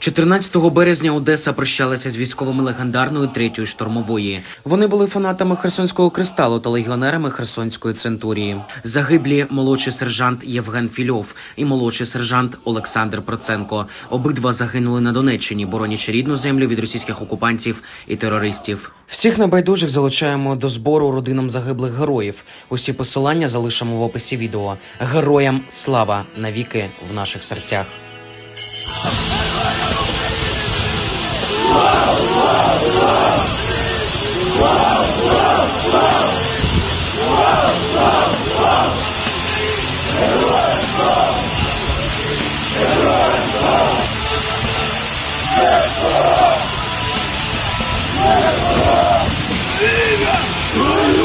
14 березня Одеса прощалася з військовими легендарної третьої штурмової. Вони були фанатами Херсонського кристалу та легіонерами Херсонської центурії. Загиблі молодший сержант Євген Фільов і молодший сержант Олександр Проценко. Обидва загинули на Донеччині, боронячи рідну землю від російських окупантів і терористів. Всіх небайдужих залучаємо до збору родинам загиблих героїв. Усі посилання залишимо в описі відео. Героям слава навіки в наших серцях. Viva!